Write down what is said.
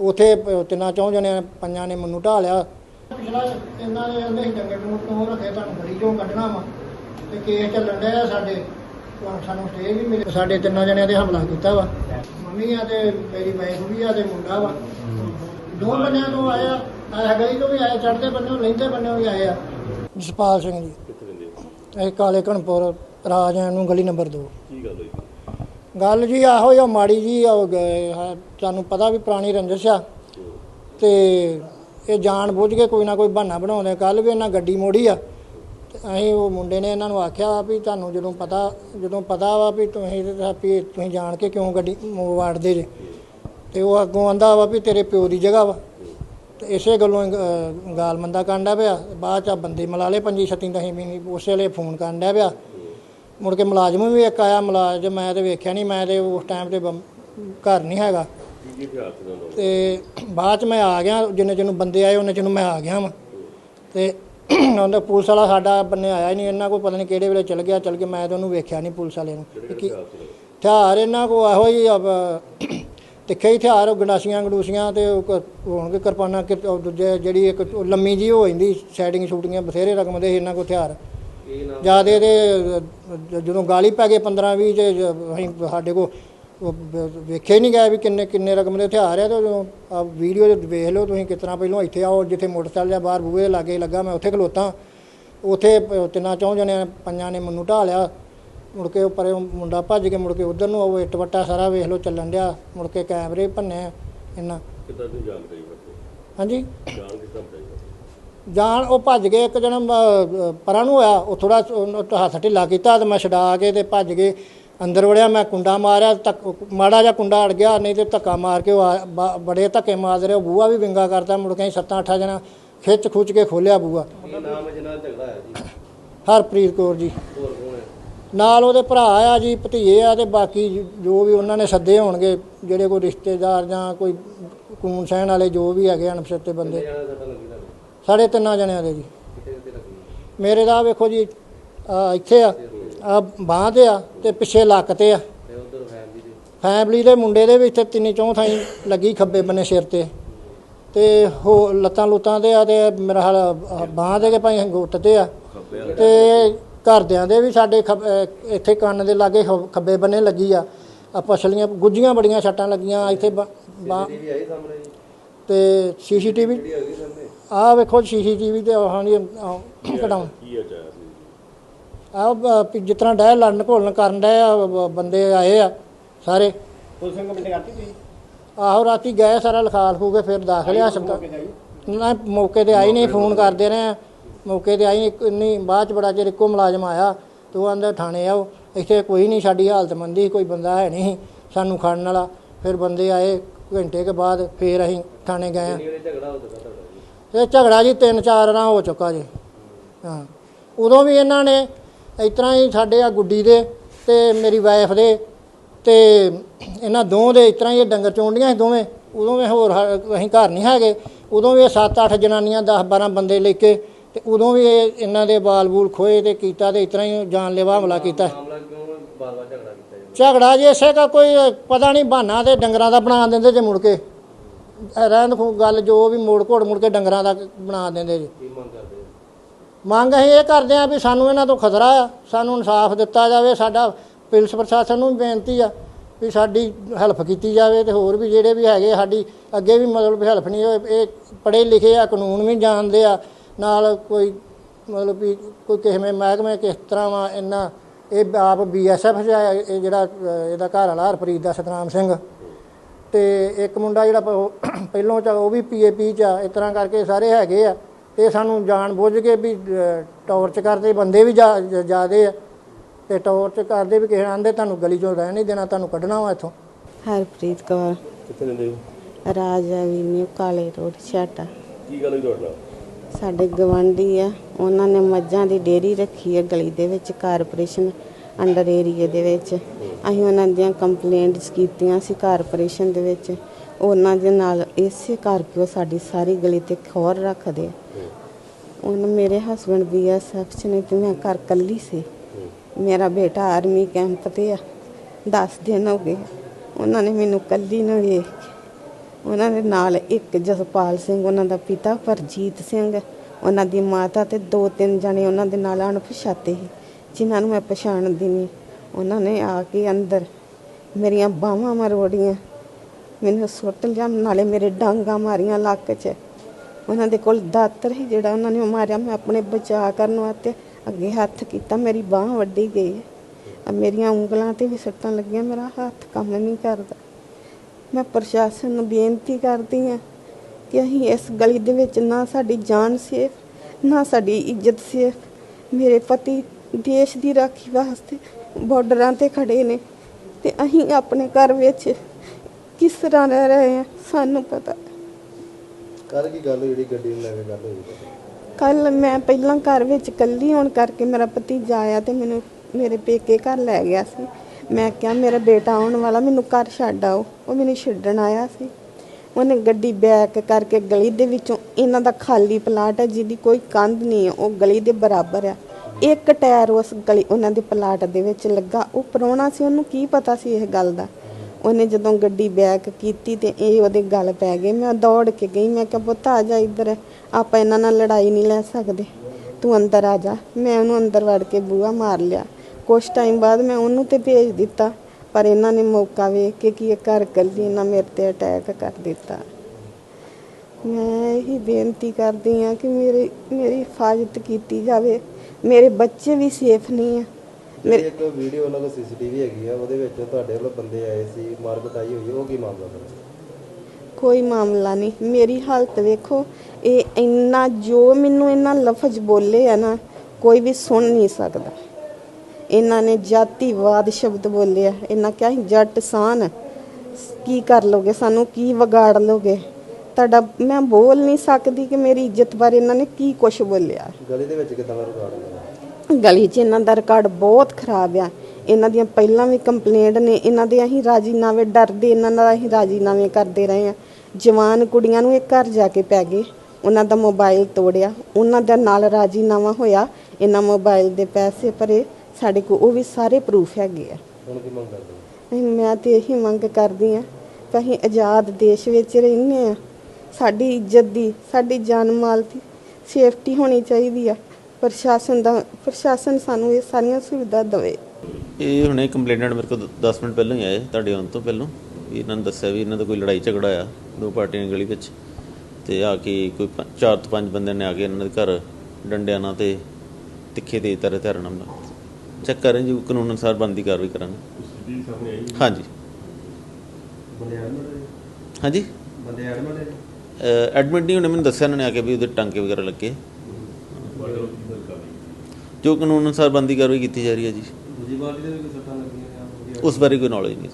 ਉਥੇ ਤਿੰਨਾਂ ਚੌਂ ਜਣਿਆਂ ਪੰਜਾਂ ਨੇ ਮੈਨੂੰ ਢਾਹ ਲਿਆ। ਪਿਛਲਾ ਇਹਨਾਂ ਦੇ ਅੰਦੇ ਹੀ ਡੰਗੇ ਨੂੰ ਤੋਂ ਰੱਖੇ ਤੁਹਾਨੂੰ ਗਲੀ ਚੋਂ ਕੱਢਣਾ ਵਾ। ਤੇ ਕੇਸ ਚੱਲਣ ਡਿਆ ਸਾਡੇ। ਹੁਣ ਸਾਨੂੰ ਸਟੇ ਵੀ ਮਿਲੇ ਸਾਡੇ ਤਿੰਨਾਂ ਜਣਿਆਂ ਤੇ ਹਮਲਾ ਕੀਤਾ ਵਾ। ਮੰਮੀ ਆ ਤੇ ਮੇਰੀ ਵਾਈਫ ਵੀ ਆ ਤੇ ਮੁੰਡਾ ਵਾ। ਦੋ ਬੰਦਿਆਂ ਤੋਂ ਆਇਆ ਆ ਗਲੀ ਤੋਂ ਵੀ ਆਏ ਚੜ੍ਹਦੇ ਬੰਨੋਂ ਲੈਂਦੇ ਬੰਨੋਂ ਵੀ ਆਏ ਆ ਜਸਪਾਲ ਸਿੰਘ ਜੀ। ਕਿੱਥੇ ਰਹਿੰਦੇ ਹੋ ਇਹ ਕਾਲੇ ਕਣਪੁਰ ਰਾਜਿਆਂ ਨੂੰ ਗਲੀ ਨੰਬਰ 2 ਕੀ ਗੱਲ ਹੋਈ? ਗੱਲ ਜੀ ਆਹੋ ਜੋ ਮਾੜੀ ਜੀ ਉਹ ਗਏ ਹੈ, ਤੁਹਾਨੂੰ ਪਤਾ ਵੀ ਪੁਰਾਣੀ ਰੰਜਿਸ਼ ਆ। ਤੇ ਇਹ ਜਾਣ ਬੁੱਝ ਕੇ ਕੋਈ ਨਾ ਕੋਈ ਬਹਾਨਾ ਬਣਾਉਂਦੇ ਕੱਲ ਵੀ ਇਹਨਾਂ ਗੱਡੀ ਮੋੜੀ ਆ। ਤੇ ਅਸੀਂ ਉਹ ਮੁੰਡੇ ਨੇ ਇਹਨਾਂ ਨੂੰ ਆਖਿਆ ਵੀ ਤੁਹਾਨੂੰ ਜਦੋਂ ਪਤਾ ਜਦੋਂ ਪਤਾ ਵਾ ਵੀ ਤੁਸੀਂ ਵੀ ਤੁਸੀਂ ਜਾਣ ਕੇ ਕਿਉਂ ਗੱਡੀ ਵਾੜਦੇ ਜੇ। ਤੇ ਉਹ ਅੱਗੋਂ ਆਂਦਾ ਵਾ ਵੀ ਤੇਰੇ ਪਿਓ ਦੀ ਜਗ੍ਹਾ ਵਾ। ਤੇ ਇਸੇ ਗੱਲੋਂ ਗਾਲ ਮੰਦਾ ਕਾਂਡਾ ਪਿਆ। ਬਾਅਦ ਚ ਆ ਬੰਦੇ ਮਿਲਾ ਲਏ ਪੰਜੀ ਛੱਤੀ ਦਹੀਂ ਵੀ ਉਸੇ ਵੇਲੇ ਫੋਨ ਕਾਂਡਾ ਪਿਆ। ਮੁੜ ਕੇ ਮੁਲਾਜ਼ਮ ਵੀ ਇੱਕ ਆਇਆ ਮੁਲਾਜ਼ਮ ਮੈਂ ਤੇ ਵੇਖਿਆ ਨਹੀਂ ਮੈਂ ਤੇ ਉਸ ਟਾਈਮ ਤੇ ਬੰਮ- ਘਰ ਨਹੀਂ ਹੈਗਾ। ਕੀ ਕੀ ਤੇ ਬਾਅਦ ਚ ਮੈਂ ਆ ਗਿਆ ਜਿੰਨੇ ਜਿਹਨੂੰ ਬੰਦੇ ਆਏ ਉਹਨੇ ਜਿਹਨੂੰ ਮੈਂ ਆ ਗਿਆ ਵਾਂ। ਤੇ ਉਹਦਾ ਪੁਲਿਸ ਵਾਲਾ ਸਾਡਾ ਬੰਨੇ ਆਇਆ ਹੀ ਨਹੀਂ ਇਹਨਾਂ ਕੋਲ ਪਤਾ ਨਹੀਂ ਕਿਹੜੇ ਵੇਲੇ ਚਲ ਗਿਆ ਚਲ ਗਿਆ ਮੈਂ ਤਾਂ ਉਹਨੂੰ ਵੇਖਿਆ ਨਹੀਂ ਪੁਲਿਸ ਵਾਲੇ ਨੂੰ। ਕਿਹੜੇ ਕਿ ਹਥਿਆਰ ਇਹਨਾਂ ਕੋ ਇਹੋ ਹੀ ਆ, ਬ- ਤਿੱਖੇ ਹੀ ਹਥਿਆਰ ਉਹ ਗੰਡਾਸੀਆਂ ਗੰਡੂਸੀਆਂ ਤੇ ਉਹ ਕ- ਹੋਣਗੇ ਕਿਰਪਾਨਾਂ ਕਿ ਉਹ ਦੂਜੇ ਜਿਹੜੀ ਇੱਕ ਉਹ ਲੰਮੀ ਜੀ ਹੋ ਜਾਂਦੀ ਸੈਟਿੰਗ ਸ਼ੂਟਿੰਗਾਂ ਬਥੇਰੇ ਰਕਮ ਦੇ ਸੀ ਇਹਨਾਂ ਕੋ ਹਥਿਆਰ। ਜਿਆਦੇ ਦੇ ਅ, ਜਦੋਂ ਗਾਲੀ ਪੈ ਗਏ 15 20 ਤੇ ਜ- ਅਸੀਂ ਸਾਡੇ ਕੋ ਵੇਖੇ ਨਹੀਂ ਗਏ ਵੀ ਕਿੰਨੇ ਕਿੰਨੇ ਰਕਮ ਦੇ ਹਥਿਆਰ ਆ ਤੇ ਜਦੋਂ ਆ ਵੀਡੀਓ ਦੇ ਵੇਖ ਲਓ ਤੁਸੀਂ ਕਿਸ ਤਰ੍ਹਾਂ ਪਹਿਲਾਂ ਇੱਥੇ ਆਓ ਜਿੱਥੇ ਮੋਟਰਸਾਈਕਲ ਜਾਂ ਬਾਹਰ ਬੂਹੇ ਲਾਗੇ ਲੱਗਾ ਮੈਂ ਉੱਥੇ ਖਲੋਤਾ। ਉੱਥੇ ਤਿੰਨਾਂ ਚੌਂ ਜਣਿਆਂ ਪੰਜਾਂ ਨੇ ਮੈਨੂੰ ਢਾਹ ਲਿਆ। ਮੁੜ ਕੇ ਉਹ ਪਰੇ ਮੁੰਡਾ ਭੱਜ ਕੇ ਮੁੜ ਕੇ ਉਧਰ ਨੂੰ ਉਹ ਇੱਟ ਵੱਟਾ ਸਾਰਾ ਵੇਖ ਲਓ ਚੱਲਣ ਡਿਆ ਮੁੜ ਕੇ ਕੈਮਰੇ ਭੰਨੇ ਇਹਨਾਂ। ਕਿੱਦਾਂ ਦੀ ਜਾਣਕਾਰੀ ਵਰਤੇ? ਹਾਂਜੀ? ਜਾਣ ਪਈ ਜਾਣ ਉਹ ਭੱਜ ਗਏ ਇੱਕ ਜਣਾ ਪਰਾਂ ਨੂੰ ਹੋਇਆ ਉਹ ਥੋੜਾ ਹੱਥ ਢਿੱਲਾ ਕੀਤਾ ਤੇ ਮੈਂ ਛਡਾ ਕੇ ਤੇ ਭੱਜ ਗਏ। ਅੰਦਰ ਵੜਿਆ ਮੈਂ ਕੁੰਡਾ ਮਾਰਿਆ ਤੱਕ ਮਾੜਾ ਜਿਹਾ ਕੁੰਡਾ ਅੜ ਗਿਆ ਨਹੀਂ ਤੇ ਧੱਕਾ ਮਾਰ ਕੇ ਬੜੇ ਧੱਕੇ ਮਾਰਦੇ ਰਹੇ ਬੂਆ ਵੀ ਵਿੰਗਾ ਕਰਦਾ ਮੁੜ ਕੇ ਅਸੀਂ ਸੱਤਾਂ ਅੱਠਾਂ ਜਣਾ ਖਿੱਚ ਖੁੱਚ ਕੇ ਖੋਲਿਆ ਬੂਆ ਨਾਮ ਝਗੜਾ ਜੀ? ਹਰਪ੍ਰੀਤ ਕੌਰ ਜੀ। ਨਾਲ ਉਹਦੇ ਭਰਾ ਆ ਜੀ ਭਤੀਏ ਆ ਤੇ ਬਾਕੀ ਜੋ ਵੀ ਉਹਨਾਂ ਨੇ ਸੱਦੇ ਹੋਣਗੇ ਜਿਹੜੇ ਕੋਈ ਰਿਸ਼ਤੇਦਾਰ ਜਾਂ ਕੋਈ ਕੂਨ ਸਹਿਣ ਵਾਲੇ ਜੋ ਵੀ ਹੈਗੇ ਅਣਪਛਾਤੇ ਬੰਦੇ। ਸਾਡੇ ਤਿੰਨਾਂ ਜਣਿਆਂ ਦੇ ਜੀ। ਮੇਰੇ ਦਾ ਵੇਖੋ ਜੀ ਆਹ ਇੱਥੇ ਆ ਆ ਬਾਂਹ ਤੇ ਆ ਤੇ ਪਿੱਛੇ ਲੱਕ ਤੇ ਆ। ਫੈਮਿਲੀ ਦੇ ਦੇ ਮੁੰਡੇ ਦੇ ਵੀ ਇੱਥੇ ਤਿੰਨੀ ਚੌਂ ਥਾਈ ਲੱਗੀ ਖੱਬੇ ਬੰਨੇ ਸਿਰ ਤੇ। ਤੇ ਹੋ ਲੱਤਾਂ ਲੁੱਤਾਂ ਤੇ ਆ ਤੇ ਮੇਰਾ ਹਾਲ ਬਾਂਹ ਦੇ ਕੇ ਭਾਈ ਗੁੱਟ ਤੇ ਆ। ਤੇ ਘਰਦਿਆਂ ਦੇ ਵੀ ਸਾਡੇ ਇੱਥੇ ਕੰਨ ਦੇ ਲਾਗੇ ਖੱਬੇ ਬੰਨੇ ਲੱਗੀ ਆ। ਆ ਪਸਲੀਆਂ ਗੁੱਜੀਆਂ ਬੜੀਆਂ ਛੱਟਾਂ ਲੱਗੀਆਂ ਇੱਥੇ ਤੇ ਸੀਸੀਟੀਵੀ ਆਹ ਵੇਖੋ ਸੀਸੀਟੀਵੀ ਤੇ ਹਾਂ ਜੀ ਕਢਾਉਣ। ਕੀ ਆ ਚਾਇਆ ਸੀ ਆ ਜਿਸ ਤਰ੍ਹਾਂ ਡੈ ਲੜਨ ਘੋਲਣ ਕਰਨ ਡੈ ਬੰਦੇ ਆਏ ਆ ਸਾਰੇ। ਪੁਲਿਸ ਨੂੰ ਕੰਪਲੇਂਟ ਕਰਤੀ ਤੁਸੀਂ? ਆਹੋ ਰਾਤੀ ਗਏ ਸਾਰਾ ਲਿਖਾ ਲਖੂ ਕੇ ਫਿਰ ਦਾਖਲ ਆ ਹਸਪਤਾਲ ਨਾ ਮੌਕੇ ਤੇ ਆਈ ਨਹੀਂ ਫੋਨ ਕਰਦੇ ਰਹੇ ਆ। ਮੌਕੇ ਤੇ ਆਈ ਨਹੀਂ ਬਾਅਦ ਚ ਬੜਾ ਚਿਰ ਇੱਕੋ ਮੁਲਾਜ਼ਮ ਆਇਆ। ਤੇ ਉਹ ਆਂਦਾ ਥਾਣੇ ਆਓ ਇੱਥੇ ਕੋਈ ਨਹੀਂ ਸਾਡੀ ਹਾਲਤ ਮੰਦੀ ਕੋਈ ਬੰਦਾ ਹੈ ਨਹੀਂ ਸਾਨੂੰ ਖੜਨ ਵਾਲਾ। ਫਿਰ ਬੰਦੇ ਆਏ ਘੰਟੇ ਕੇ ਬਾਅਦ ਫਿਰ ਅਸੀਂ ਥਾਣੇ ਗਏ ਝਗੜਾ ਹੋ ਇਹ ਝਗੜਾ ਜੀ ਤਿੰਨ ਚਾਰ ਰਾਂ ਹੋ ਚੁੱਕਾ ਜੀ। ਹਾਂ। ਉਦੋਂ ਵੀ ਇਹਨਾਂ ਨੇ ਇਸ ਤਰ੍ਹਾਂ ਹੀ ਸਾਡੇ ਆ ਗੁੱਡੀ ਦੇ ਤੇ ਮੇਰੀ ਵਾਈਫ ਦੇ ਤੇ ਇਹਨਾਂ ਦੋਵਾਂ ਦੇ ਇਸ ਤਰ੍ਹਾਂ ਹੀ ਡੰਗਰ ਚੋਂਡੀਆਂ ਸੀ ਦੋਵੇਂ। ਉਦੋਂ ਵੀ ਹੋਰ ਅਸੀਂ ਘਰ ਨਹੀਂ ਹੈਗੇ। ਉਦੋਂ ਵੀ ਇਹ 7-8 ਜਨਾਨੀਆਂ 10-12 ਬੰਦੇ ਲੈ ਕੇ ਤੇ ਉਦੋਂ ਵੀ ਇਹ ਇਹਨਾਂ ਦੇ ਬਾਲ ਬੂਲ ਖੋਏ ਤੇ ਕੀਤਾ ਤੇ ਇਸ ਤਰ੍ਹਾਂ ਹੀ ਜਾਨਲੇਵਾ ਹਮਲਾ ਕੀਤਾ। ਝਗੜਾ ਕੀਤਾ ਜੀ? ਝਗੜਾ ਜੀ ਇਸੇ ਦਾ ਕੋਈ ਪਤਾ ਨਹੀਂ ਬਹਾਨਾ ਤੇ ਡੰਗਰਾਂ ਦਾ ਬਣਾ ਦਿੰਦੇ ਜੇ ਮੁੜ ਕੇ। ਰਹਿਣ ਖੂ ਗੱਲ ਜੋ ਵੀ ਮੋੜ ਘੋੜ ਮੁੜ ਕੇ ਡੰਗਰਾਂ ਦਾ ਬਣਾ ਦਿੰਦੇ ਜੀ। ਕੀ ਮੰਗ ਕਰਦੇ ਹੋ? ਮੰਗ ਅਸੀਂ ਇਹ ਕਰਦੇ ਹਾਂ ਵੀ ਸਾਨੂੰ ਇਹਨਾਂ ਤੋਂ ਖਤਰਾ ਆ ਸਾਨੂੰ ਇਨਸਾਫ ਦਿੱਤਾ ਜਾਵੇ ਸਾਡਾ ਪੁਲਿਸ ਪ੍ਰਸ਼ਾਸਨ ਨੂੰ ਵੀ ਬੇਨਤੀ ਆ ਵੀ ਸਾਡੀ ਹੈਲਪ ਕੀਤੀ ਜਾਵੇ ਤੇ ਹੋਰ ਵੀ ਜਿਹੜੇ ਵੀ ਹੈਗੇ ਸਾਡੀ ਅੱਗੇ ਵੀ ਮਤਲਬ ਹੈਲਪ ਨਹੀਂ ਹੋਏ। ਇਹ ਪੜ੍ਹੇ ਲਿਖੇ ਆ ਕਾਨੂੰਨ ਵੀ ਜਾਣਦੇ ਆ ਨਾਲ ਕੋਈ ਮਤਲਬ ਵੀ ਕੋਈ ਕਿਸੇ ਮੇ ਮਹਿਕਮੇ ਕਿਸ ਤਰ੍ਹਾਂ ਵਾ ਇੰਨਾ ਇਹ ਆਪ ਬੀਐਸਐਫ ਜਿਹੜਾ ਇਹਦਾ ਘਰ ਵਾਲਾ ਹਰਪ੍ਰੀਤ ਦਾ ਸਤਨਾਮ ਸਿੰਘ। ਤੇ ਇੱਕ ਮੁੰਡਾ ਜਿਹੜਾ ਪਹਿਲੋਂ ਚ ਆ, ਉਹ ਵੀ ਪੀਏਪੀ ਚ ਆ ਇਸ ਤਰ੍ਹਾਂ ਕਰਕੇ ਸਾਰੇ ਹੈਗੇ ਆ। ਤੇ ਸਾਨੂੰ ਜਾਣ ਬੁੱਝ ਕੇ ਵੀ ਟੌਰਚ ਕਰਦੇ ਬੰਦੇ ਵੀ ਜਿਆਦੇ ਆ। ਤੇ ਟੌਰਚ ਕਰਦੇ ਵੀ ਕਿਸੇ ਆਂਦੇ ਤੁਹਾਨੂੰ ਗਲੀ ਚੋਂ ਰਹਿਣ ਨਹੀਂ ਦੇਣਾ ਤੁਹਾਨੂੰ ਕੱਢਣਾ ਵਾ ਇੱਥੋਂ। ਹਰਪ੍ਰੀਤ ਕੌਰ। ਕਿੱਥੇ ਰਹਿੰਦੇ ਹੋ? ਰਾਜ ਐਵੀਨਿਊ ਕਾਲੇ ਰੋਡ ਛਾਟਾ। ਕੀ ਗੱਲ ਹੋਈ ਤੁਹਾਡੇ ਨਾਲ? ਸਾਡੇ ਗਵੰਡੀ ਆ ਉਹਨਾਂ ਨੇ ਮੱਝਾਂ ਦੀ ਡੇਅਰੀ ਰੱਖੀ ਹੈ ਗਲੀ ਦੇ ਵਿੱਚ ਕਾਰਪੋਰੇਸ਼ਨ ਅੰਡਰ ਏਰੀਏ ਦੇ ਵਿੱਚ। ਅਸੀਂ ਉਹਨਾਂ ਦੀਆਂ ਕੰਪਲੇਂਟਸ ਕੀਤੀਆਂ ਸੀ ਕਾਰਪੋਰੇਸ਼ਨ ਦੇ ਵਿੱਚ। ਉਹਨਾਂ ਦੇ ਨਾਲ ਇਸੇ ਕਰਕੇ ਉਹ ਸਾਡੀ ਸਾਰੀ ਗਲੀ ਤੇ ਖੌਰ ਰੱਖਦੇ। ਆ। ਹੁਣ ਮੇਰੇ ਹਸਬੰਡ ਬੀਐਸਐਫ ਚ ਨੇ ਤੇ ਮੈਂ ਘਰ ਕੱਲੀ ਸੀ। ਮੇਰਾ ਬੇਟਾ ਆਰਮੀ ਕੈਂਪ ਤੇ ਆ। 10 ਦਿਨ ਹੋ ਗਏ। ਉਹਨਾਂ ਨੇ ਮੈਨੂੰ ਕੱਲੀ ਨੂੰ ਵੇਖ ਉਹਨਾਂ ਦੇ ਨਾਲ ਇੱਕ ਜਸਪਾਲ ਸਿੰਘ, ਉਹਨਾਂ ਦਾ ਪਿਤਾ ਪਰਜੀਤ ਸਿੰਘ। ਉਹਨਾਂ ਦੀ ਮਾਤਾ ਤੇ ਦੋ ਤਿੰਨ ਜਣੇ ਉਹਨਾਂ ਦੇ ਨਾਲ ਅਣਪਛਾਤੇ ਸੀ। ਜਿਨ੍ਹਾਂ ਨੂੰ ਮੈਂ ਪਛਾਣਦੀ ਨਹੀਂ ਉਹਨਾਂ ਨੇ ਆ ਕੇ ਅੰਦਰ ਮੇਰੀਆਂ ਬਾਹਾਂ ਮਰੋੜੀਆਂ ਮੈਨੂੰ ਸੁੱਟ ਲਿਆ, ਨਾਲੇ ਮੇਰੇ ਡਾਂਗਾ ਮਾਰੀਆਂ ਲੱਕ 'ਚ। ਉਹਨਾਂ ਦੇ ਕੋਲ ਦਾਤਰ ਹੀ ਜਿਹੜਾ ਉਹਨਾਂ ਨੇ ਮਾਰਿਆ। ਮੈਂ ਆਪਣੇ ਬਚਾਅ ਕਰਨ ਵਾਸਤੇ ਅੱਗੇ ਹੱਥ ਕੀਤਾ, ਮੇਰੀ ਬਾਹ ਵੱਡੀ ਗਈ। ਹੈ ਮੇਰੀਆਂ ਉਂਗਲਾਂ ਤੇ ਵੀ ਸੱਟਾਂ ਲੱਗੀਆਂ, ਮੇਰਾ ਹੱਥ ਕੰਮ ਨਹੀਂ ਕਰਦਾ। ਮੈਂ ਪ੍ਰਸ਼ਾਸਨ ਨੂੰ ਬੇਨਤੀ ਕਰਦੀ ਹਾਂ ਕਿ ਅਸੀਂ ਇਸ ਗਲੀ ਦੇ ਵਿੱਚ ਨਾ ਸਾਡੀ ਜਾਨ ਸੇਫ, ਨਾ ਸਾਡੀ ਇੱਜ਼ਤ ਸੇਫ। ਮੇਰੇ ਪਤੀ ਦੇਸ਼ ਦੀ ਰਾਖੀ ਵਾਸਤੇ ਬਾਰਡਰਾਂ ਤੇ ਖੜੇ ਨੇ ਤੇ ਅਸੀਂ ਆਪਣੇ ਘਰ ਵਿੱਚ ਕਿਸ ਤਰ੍ਹਾਂ ਰਹਿ ਰਹੇ ਹਾਂ ਸਾਨੂੰ ਪਤਾ। ਕੱਲ ਕੀ ਗੱਲ ਹੋਈ ਜਿਹੜੀ ਗੱਡੀ ਨੂੰ ਲੈ ਕੇ ਗੱਲ ਹੋਈ? ਕੱਲ ਮੈਂ ਪਹਿਲਾਂ ਘਰ ਵਿੱਚ ਇਕੱਲੀ ਹੋਣ ਕਰਕੇ ਮੇਰਾ ਭਤੀਜਾ ਆਇਆ ਤੇ ਮੈਨੂੰ ਮੇਰੇ ਪੇਕੇ ਘਰ ਲੈ ਗਿਆ ਸੀ। ਮੈਂ ਕਿਹਾ ਮੇਰਾ ਬੇਟਾ ਆਉਣ ਵਾਲਾ ਮੈਨੂੰ ਘਰ ਛੱਡ ਆਓ। ਉਹ ਮੈਨੂੰ ਛੱਡਣ ਆਇਆ ਸੀ। ਉਹਨੇ ਗੱਡੀ ਬੈਕ ਕਰਕੇ ਗਲੀ ਦੇ ਵਿੱਚੋਂ ਇਹਨਾਂ ਦਾ ਖਾਲੀ ਪਲਾਟ ਹੈ ਜਿਹਦੀ ਕੋਈ ਕੰਧ ਨਹੀਂ ਹੈ ਉਹ ਗਲੀ ਦੇ ਬਰਾਬਰ ਆ ਇੱਕ ਟਾਇਰ ਉਸ ਗਲੀ, ਉਹਨਾਂ ਦੇ ਪਲਾਟ ਦੇ ਵਿੱਚ ਲੱਗਾ। ਉਹ ਪ੍ਰਾਹੁਣਾ ਸੀ, ਉਹਨੂੰ ਕੀ ਪਤਾ ਸੀ ਇਹ ਗੱਲ ਦਾ? ਉਹਨੇ ਜਦੋਂ ਗੱਡੀ ਬੈਕ ਕੀਤੀ ਤੇ ਇਹ ਉਹਦੇ ਗੱਲ ਪੈ ਗਏ। ਮੈਂ ਦੌੜ ਕੇ ਗਈ, ਮੈਂ ਕਿਹਾ, ਪੁੱਤ ਆ ਜਾ ਇੱਧਰ। ਆਪਾਂ ਇਹਨਾਂ ਨਾਲ ਲੜਾਈ ਨਹੀਂ ਲੈ ਸਕਦੇ। ਤੂੰ ਅੰਦਰ ਆ ਜਾ। ਮੈਂ ਉਹਨੂੰ ਅੰਦਰ ਵੜ ਕੇ ਬੂਹਾ ਮਾਰ ਲਿਆ। ਕੁਛ ਟਾਈਮ ਬਾਅਦ ਮੈਂ ਉਹਨੂੰ ਤੇ ਭੇਜ ਦਿੱਤਾ, ਪਰ ਇਹਨਾਂ ਨੇ ਮੌਕਾ ਵੇਖ ਕੇ ਕਿ ਇਹ ਘਰ ਕੱਲੀ ਇਹਨਾਂ ਮੇਰੇ ਤੇ ਅਟੈਕ ਕਰ ਦਿੱਤਾ। ਮੈਂ ਇਹੀ ਬੇਨਤੀ ਕਰਦੀ ਹਾਂ ਕਿ ਮੇਰੇ, ਮੇਰੀ ਹਿਫਾਜ਼ਤ ਕੀਤੀ ਜਾਵੇ। ਮੇਰੇ ਬੱਚੇ ਵੀ ਸੇਫ ਨਹੀਂ ਆ। ਜਿਹੜੀ ਇੱਕ ਵੀਡੀਓ ਉਹਨਾਂ ਕੋਲ ਸੀਸੀਟੀਵੀ ਹੈਗੀ ਆ ਉਹਦੇ ਵਿੱਚ ਤੁਹਾਡੇ ਵੱਲੋਂ ਬੰਦੇ ਆਏ ਸੀ ਮਾਰ ਕੁਟਾਈ ਹੋਈ ਉਹ ਕੀ ਮਾਮਲਾ ਸਰ ਕੋਈ ਮਾਮਲਾ ਨਹੀਂ। ਮੇਰੀ ਹਾਲਤ ਵੇਖੋ ਇਹ ਇੰਨਾ ਜੋ ਮੈਨੂੰ ਇਹਨਾਂ ਲਫ਼ਜ਼ ਬੋਲੇ ਆ ਨਾ ਕੋਈ ਵੀ ਸੁਣ ਨਹੀਂ ਸਕਦਾ। ਇਹਨਾਂ ਨੇ ਜਾਤੀਵਾਦ ਸ਼ਬਦ ਬੋਲਿਆ ਇਹਨਾਂ ਕਿਹਾ ਸੀ ਜੱਟ ਸਾਨ ਕੀ ਕਰ ਲੋਗੇ ਸਾਨੂੰ ਕੀ ਵਿਗਾੜ ਲੋਗੇ? ਤੁਹਾਡਾ ਮੈਂ ਬੋਲ ਨਹੀਂ ਸਕਦੀ ਕਿ ਮੇਰੀ ਇੱਜ਼ਤ ਬਾਰੇ ਇਹਨਾਂ ਨੇ ਕੀ ਕੁਝ ਬੋਲਿਆ। ਗਲੀ ਦੇ ਵਿੱਚ ਕਿਦਾਂ ਦਾ ਰਿਕਾਰਡ ਗਲੀ 'ਚ ਇਹਨਾਂ ਦਾ ਰਿਕਾਰਡ ਬਹੁਤ ਖਰਾਬ ਆ। ਇਹਨਾਂ ਦੀਆਂ ਪਹਿਲਾਂ ਵੀ ਕੰਪਲੇਂਟ ਨੇ ਇਹਨਾਂ ਦੇ ਅਸੀਂ ਰਾਜੀਨਾਮੇ ਡਰਦੇ ਇਹਨਾਂ ਨਾਲ ਅਸੀਂ ਰਾਜੀਨਾਮੇ ਕਰਦੇ ਰਹੇ ਆ। ਜਵਾਨ ਕੁੜੀਆਂ ਨੂੰ ਇਹ ਘਰ ਜਾ ਕੇ ਪੈ ਗਏ ਉਹਨਾਂ ਦਾ ਮੋਬਾਈਲ ਤੋੜਿਆ ਉਹਨਾਂ ਦਾ ਨਾਲ ਰਾਜੀਨਾਮਾ ਹੋਇਆ ਇਹਨਾਂ ਮੋਬਾਈਲ ਦੇ ਪੈਸੇ ਭਰੇ ਸਾਡੇ ਕੋਲ ਉਹ ਵੀ ਸਾਰੇ ਪ੍ਰੂਫ ਹੈਗੇ ਆ। ਹੁਣ ਕੀ ਮੰਗ ਕਰਦੇ ਹੋ? ਅਸੀਂ ਮੈਂ ਤੇ ਇਹੀ ਮੰਗ ਕਰਦੀ ਆ ਕਿ ਅਸੀਂ ਆਜ਼ਾਦ ਦੇਸ਼ ਵਿੱਚ ਰਹਿੰਦੇ ਆ। ਸਾਡੀ ਇੱਜ਼ਤ ਦੀ ਸਾਡੀ ਜਾਨ ਮਾਲ ਦੀ ਸੇਫਟੀ ਹੋਣੀ ਚਾਹੀਦੀ ਆ। ਪ੍ਰਸ਼ਾਸਨ ਦਾ ਪ੍ਰਸ਼ਾਸਨ ਸਾਨੂੰ ਇਹ ਸਾਰੀਆਂ ਸੁਵਿਧਾ ਦੇਵੇ। ਇਹ ਹੁਣੇ ਕੰਪਲੇਨੈਂਟ ਮੇਰੇ ਕੋਲ 10 ਮਿੰਟ ਪਹਿਲਾਂ ਹੀ ਆਏ ਤੁਹਾਡੇ ਆਉਣ ਤੋਂ ਪਹਿਲਾਂ। ਵੀ ਇਹਨਾਂ ਨੇ ਦੱਸਿਆ ਵੀ ਇਹਨਾਂ ਦਾ ਕੋਈ ਲੜਾਈ ਝਗੜਾ ਆ ਦੋ ਪਾਰਟੀਆਂ ਦੀ ਗਲੀ ਵਿੱਚ। ਤੇ ਆ ਕੇ ਕੋਈ ਚਾਰ ਤੋਂ ਪੰਜ ਬੰਦਿਆਂ ਨੇ ਆ ਕੇ ਇਹਨਾਂ ਦੇ ਘਰ ਡੰਡਿਆਂ ਨਾਲ ਤੇ ਤਿੱਖੇ ਦੇ ਤਰੇ ਧਰਨ ਨਾਲ ਚੈੱਕ ਕਰਾਂ ਜੀ ਕਾਨੂੰਨ ਅਨੁਸਾਰ ਬੰਦੀ ਕਾਰਵਾਈ ਕਰਾਂਗੇ। ਹਾਂਜੀ। ਬੰਦੇ ਐਡਮਿਟ ਹਾਂਜੀ। ਬੰਦੇ ਐਡਮਿਟ ਹੈ ਐਡਮਿਟ ਨਹੀਂ ਉਹਨੇ ਮੈਨੂੰ ਦੱਸਿਆ ਇਹਨਾਂ ਨੇ ਆ ਕੇ ਵੀ ਉਹਦੇ ਟਾਂਕੇ ਵਗੈਰਾ ਲੱਗੇ। ਜੋ ਕਾਨੂੰਨ ਅਨੁਸਾਰ ਬੰਦੀ ਕਾਰਵਾਈ ਕੀਤੀ ਜਾ ਰਹੀ ਹੈ ਜੀ। ਉਸ ਬਾਰੇ ਕੋਈ ਨੌਲੇਜ ਨਹੀਂ